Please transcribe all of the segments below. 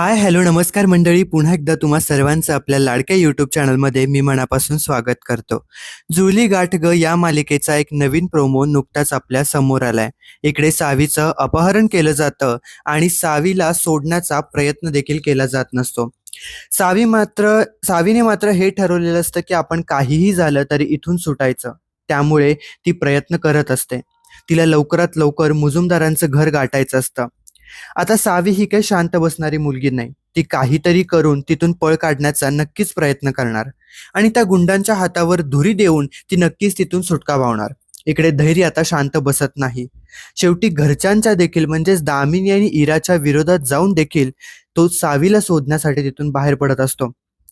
Hi hello नमस्कार मंडळी. पुन्हा एकदा तुम्हा सर्वांचं आपल्या लाडक्या यूट्यूब चॅनलमध्ये मी मनापासून स्वागत करतो. जुली गाठ ग या मालिकेचा एक नवीन प्रोमो नुकताच आपल्यासमोर आलाय. इकडे सावीचं अपहरण केलं जातं आणि सावीला सोडण्याचा प्रयत्न देखील केला जात नसतो. सावी मात्र सावीने मात्र हे ठरवलेलं असतं की आपण काहीही झालं तरी इथून सुटायचं. त्यामुळे ती प्रयत्न करत असते. तिला लवकरात लवकर मुजुमदारांचं घर गाठायचं असतं. आता सावी ही काही शांत बसणारी मुलगी नाही. ती काहीतरी करून तिथून पळ काढण्याचा नक्कीच प्रयत्न करणार आणि त्या गुंडांच्या हातावर धुरी देऊन ती नक्कीच तिथून सुटका पावणार इकडे धैर्य आता शांत बसत नाही. शेवटी घरच्यांच्या देखील म्हणजेच दामिनी आणि इराच्या विरोधात जाऊन देखील तो सावीला शोधण्यासाठी तिथून बाहेर पडत असतो.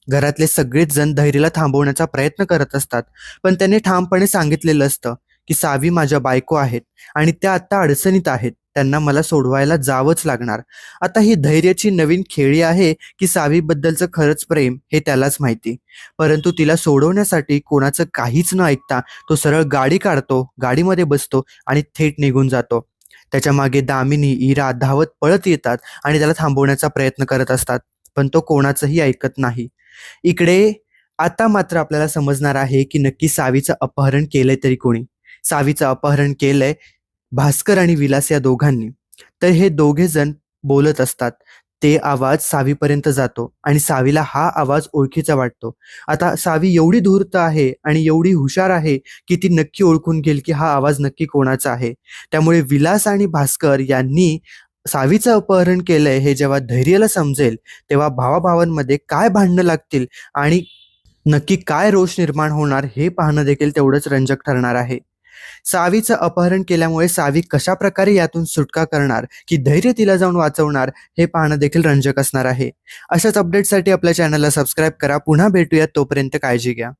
घरातले सगळेच जण धैर्यला थांबवण्याचा प्रयत्न करत असतात. पण त्याने ठामपणे सांगितलेलं असतं की सावी माझ्या बायको आहेत आणि त्या आता अडचणीत आहेत. त्यांना मला सोडवायला जावंच लागणार. आता ही धैर्याची नवीन खेळी आहे की सावीबद्दलचं खरंच प्रेम हे त्यालाच माहिती. परंतु तिला सोडवण्यासाठी कोणाचं काहीच न ऐकता तो सरळ गाडी काढतो गाडीमध्ये बसतो आणि थेट निघून जातो. त्याच्यामागे दामिनी इरा धावत पळत येतात आणि त्याला थांबवण्याचा प्रयत्न करत असतात पण तो कोणाचंही ऐकत नाही. इकडे आता मात्र आपल्याला समजणार आहे की नक्की सावीचं अपहरण केलंय तरी कोणी. सावीचं अपहरण केलंय भास्कर आणि विलास या दोघांनी तर हे दोघे जण बोलत असतात. ते आवाज सावीपर्यंत जातो आणि सावीला हा आवाज ओळखीचा वाटतो. आता सावी एवढी धूर्त आहे आणि एवढी हुशार आहे की ती नक्की ओळखून घेईल की हा आवाज नक्की कोणाचा आहे. त्यामुळे विलास आणि भास्कर यांनी सावीचं अपहरण केलंय हे जेव्हा धैर्याला समजेल तेव्हा भावाभावांमध्ये काय भांडणं लागतील आणि नक्की काय रोष निर्माण होणार हे पाहणं देखील तेवढंच रंजक ठरणार आहे. सावीचं अपहरण केल्यामुळे सावी कशा प्रकारे यातून सुटका करणार की धैर्य तिला जाऊन वाचवणार हे पाहणं देखील रंजक असणार आहे. अशाच अपडेटसाठी आपल्या चॅनलला सबस्क्राईब करा. पुन्हा भेटूयात तोपर्यंत काळजी घ्या.